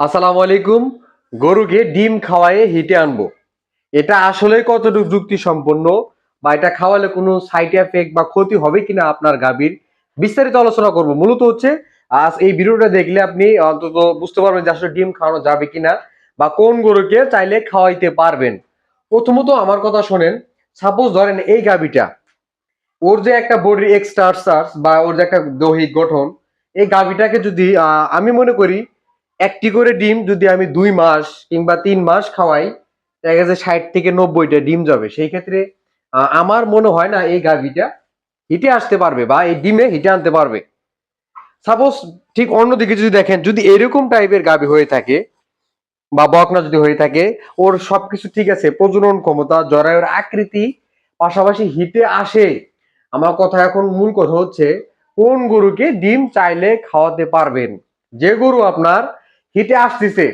আসসালামু আলাইকুম। গরুকে ডিম খাওয়ায়ে হিটে আনব। এটা আসলে কতটুকু যুক্তি সম্পন্ন বা এটা খাওয়ালে কোনো সাইড এফেক্ট বা ক্ষতি হবে কিনা আপনার গাভীর বিস্তারিত আলোচনা করব। মূলত হচ্ছে, আজ এই ভিডিওটা দেখলে আপনি অন্তত বুঝতে পারবেন যে আসলে ডিম খাওয়ানো যাবে কিনা বা কোন গরুকে চাইলে খাওয়াইতে পারবেন। প্রথমত আমার কথা শোনেন সাপোজ ধরেন এই গাভীটা, ওর যে একটা বডির এক্সট্রা বা ওর যে একটা দৈহিক গঠন, এই গাভীটাকে যদি আমি মনে করি একটি করে ডিম যদি আমি দুই মাস কিংবা তিন মাস খাওয়াই, দেখা গেছে ষাট থেকে নব্বইটা ডিম যাবে। সেই ক্ষেত্রে আমার মনে হয় না এই গাভিটা হিটে আসতে পারবে বা এই ডিমে হিটে আনতে পারবে। সাপোজ ঠিক অন্যদিকে যদি দেখেন, যদি এরকম টাইপের গাভি হয়ে থাকে বা বকনা যদি হয়ে থাকে, ওর সবকিছু ঠিক আছে, প্রজনন ক্ষমতা, জরায়ুর আকৃতি পাশাপাশি হিটে আসে। আমার কথা এখন মূল কথা হচ্ছে, কোন গরুকে ডিম চাইলে খাওয়াতে পারবেন? যে গরু আপনার হিটে আসতেছে।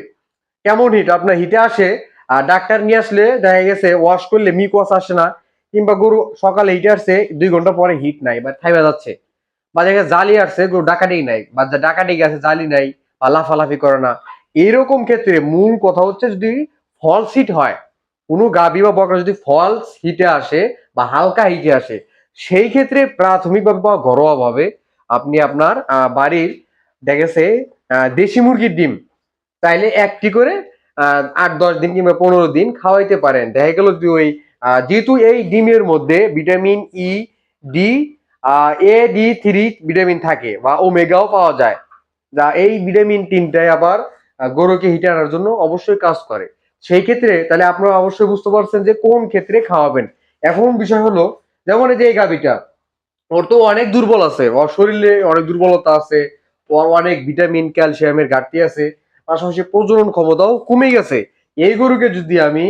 কেমন হিট? আপনার হিটে আসে আর ডাক্তার নিয়ে আসলে দেখা গেছে ওয়াশ করলে মিকোয়াস আসে না, কিংবা গরু সকালে হিটে আসছে, দুই ঘণ্টা পরে হিট নাই, বা থাইবা যাচ্ছে। বা দেখা জালি আসছে, গরু ডাকাডি নাই, বা ডাকাডি গেছে, জালি নাই, বা লাফালাফি করে না। এইরকম ক্ষেত্রে মূল কথা হচ্ছে যদি ফলস হিট হয়, কোনো গাবি বা বকরা যদি ফলস হিটে আসে, বা হালকা হিটে আসে, সেই ক্ষেত্রে প্রাথমিকভাবে বা ঘরোয়াভাবে আপনি আপনার বাড়ির, দেখা গেছে দেশি মুরগির ডিম তাইলে একটি করে আট, দশ দিন কিংবা পনেরো দিন খাওয়াইতে পারেন। দেখা গেল ওই যেহেতু এই ডিমের মধ্যে vitamin E, D A, D, three vitamin থাকে বা ওমেগাও পাওয়া যায়। যা এই ভিটামিন তিনটাই আবার গরুকে হিটে আনার জন্য অবশ্যই কাজ করে। সেই ক্ষেত্রে তাহলে আপনারা অবশ্যই বুঝতে পারছেন যে কোন ক্ষেত্রে খাওয়াবেন। এখন বিষয় হলো, যেমন এই যে এই গাভিটা, ওর তো অনেক দুর্বল আছে। ওর শরীরে অনেক দুর্বলতা আছে, ওর অনেক ভিটামিন, ক্যালসিয়ামের ঘাটতি আছে। পাশাপাশি প্রজনন ক্ষমতাও কমে গেছে। এই গরুকে যদি আমি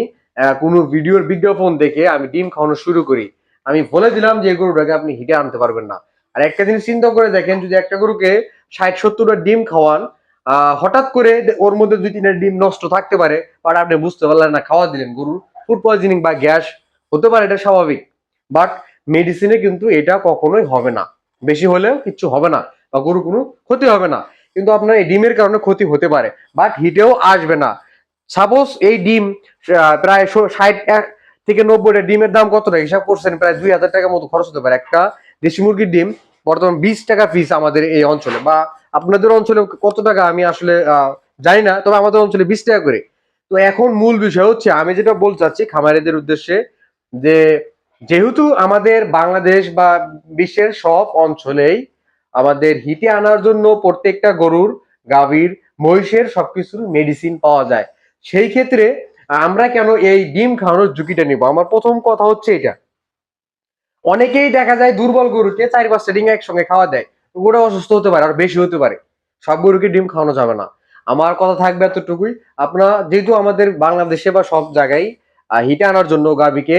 কোনো ভিডিওর বিজ্ঞাপন দেখে আমি ডিম খাওয়ানো শুরু করি, আমি বলে দিলাম যে এই গরুটাকে আপনি হিটে আনতে পারবেন না। আর একটা জিনিস চিন্তা করে দেখেন, যদি একটা গরুকে ষাট সত্তরটা ডিম খাওয়ান হঠাৎ করে ওর মধ্যে দুই তিনটা ডিম নষ্ট থাকতে পারে, বাট আপনি বুঝতে পারলেন না, খাওয়া দিলেন গরুর। ফুড পয়জনিং বা গ্যাস হতে পারে, এটা স্বাভাবিক। বাট মেডিসিনে কিন্তু এটা কখনোই হবে না। বেশি হলেও কিচ্ছু হবে না বা গরু কোনো ক্ষতি হবে না। কিন্তু আপনার এই ডিমের কারণে ক্ষতি হতে পারে বাট হিটেও আসবে না। সাপোজ এই ডিম প্রায় ষাট, এক থেকে নব্বইটা ডিমের দাম কত টাকা হিসাব করছেন প্রায় দুই হাজার টাকার মতো খরচ হতে পারে। একটা দেশি মুরগির ডিম, বর্তমান বিশ টাকা পিস আমাদের এই অঞ্চলে, বা আপনাদের অঞ্চলে কত টাকা আমি আসলে জানি না, তবে আমাদের অঞ্চলে বিশ টাকা করে। তো এখন মূল বিষয় হচ্ছে, আমি যেটা বলতে চাচ্ছি খামারিদের উদ্দেশ্যে, যে যেহেতু আমাদের বাংলাদেশ বা বিশ্বের সব অঞ্চলেই আমাদের হিটে আনার জন্য প্রত্যেকটা গরুর, গাভীর, মহিষের সবকিছুর মেডিসিন পাওয়া যায়। সেই ক্ষেত্রে আমরা কেন এই ডিম খাওয়ানোর ঝুঁকিটা নিব? আমার প্রথম কথা হচ্ছে এটা। অনেকেই দেখা যায় দুর্বল গরুকে চার পাঁচটা ডিম একসঙ্গে খাওয়া দেয়। গরু অসুস্থ হতে পারে, আর বেশি হতে পারে। সব গরুকে ডিম খাওয়ানো যাবে না। আমার কথা থাকবে এতটুকুই। আপনারা যেহেতু আমাদের বাংলাদেশে বা সব জায়গায় হিটে আনার জন্য গাভীকে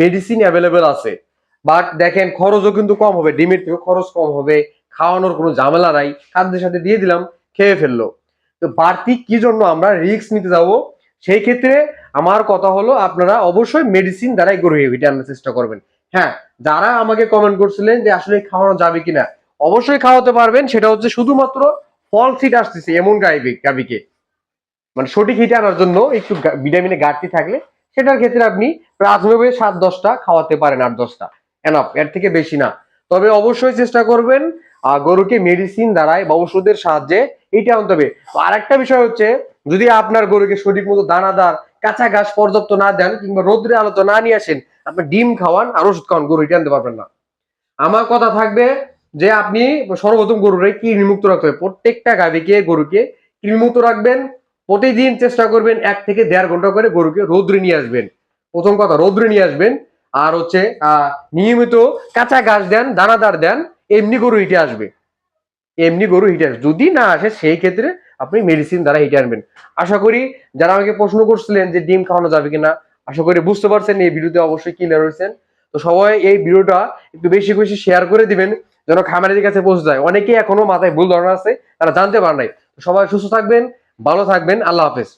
মেডিসিন অ্যাভেলেবেল আছে। বাট দেখেন, খরচও কিন্তু কম হবে, ডিমের থেকে খরচ কম হবে। খাওয়ানোর কোনো ঝামেলা নাই। খাদ্যের সাথে দিয়ে দিলাম, খেয়ে ফেলল। তো বাড়তি কি জন্য আমরা রিস্ক নিতে যাব? সেই ক্ষেত্রে আমার কথা হলো, আপনারা অবশ্যই মেডিসিন দ্বারাই গরু হিটে আনার চেষ্টা করবেন। হ্যাঁ যারা আমাকে কমেন্ট করছিলেন যে আসলে খাওয়ানো যাবে কিনা, অবশ্যই খাওয়াতে পারবেন। সেটা হচ্ছে শুধুমাত্র ফল সিট আসতেছে, এমন গাইবে গাবিকে মানে সঠিক হিটে আনার জন্য একটু ভিটামিনের ঘাটতি থাকলে, সেটার ক্ষেত্রে আপনি প্রাথমিকভাবে সাত দশটা খাওয়াতে পারেন, আট দশটা। এনাফ এর থেকে বেশি না। তবে অবশ্যই চেষ্টা করবেন গরুকে মেডিসিন দ্বারাই বা ওষুধের সাহায্যে এটা আনতে হবে। আর একটা বিষয় হচ্ছে, যদি আপনার গরুকে সঠিক মতো দানাদার, কাঁচা ঘাস পর্যাপ্ত না দেন কিংবা রোদ্রে আলোতে না নিয়ে আসেন, আপনি ডিম খাওয়ান আর ওষুধ খাওয়ান, গরু এটা আনতে পারবেন না। আমার কথা থাকবে যে আপনি সর্বপ্রথম গরুরে কৃমিমুক্ত রাখতে হবে। প্রত্যেকটা গাভীকে গরুকে কৃমিমুক্ত রাখবেন। প্রতিদিন চেষ্টা করবেন এক থেকে দেড় ঘণ্টা করে গরুকে রৌদ্রে নিয়ে আসবেন। প্রথম কথা, রৌদ্রে নিয়ে আসবেন। আর হচ্ছে নিয়মিত কাঁচা ঘাস দেন, দানাদার দেন। এমনি গরু হিটে আসবে। এমনি গরু হিটে আসবে। যদি না আসে, সেই ক্ষেত্রে আপনি মেডিসিন দ্বারা হিটে আনবেন। আশা করি যারা আমাকে প্রশ্ন করছিলেন যে ডিম খাওয়ানো যাবে কিনা, আশা করি বুঝতে পারছেন, এই ভিডিওতে অবশ্যই ক্লিয়ার হয়েছেন। তো সবাই এই ভিডিওটা একটু বেশি বেশি শেয়ার করে দিবেন, যেন খামারিদের কাছে পৌঁছে যায়। অনেকেই এখনও মাথায় ভুল ধারণা আছে, তারা জানতে পারে নাই। সবাই সুস্থ থাকবেন, ভালো থাকবেন, আল্লাহ হাফেজ।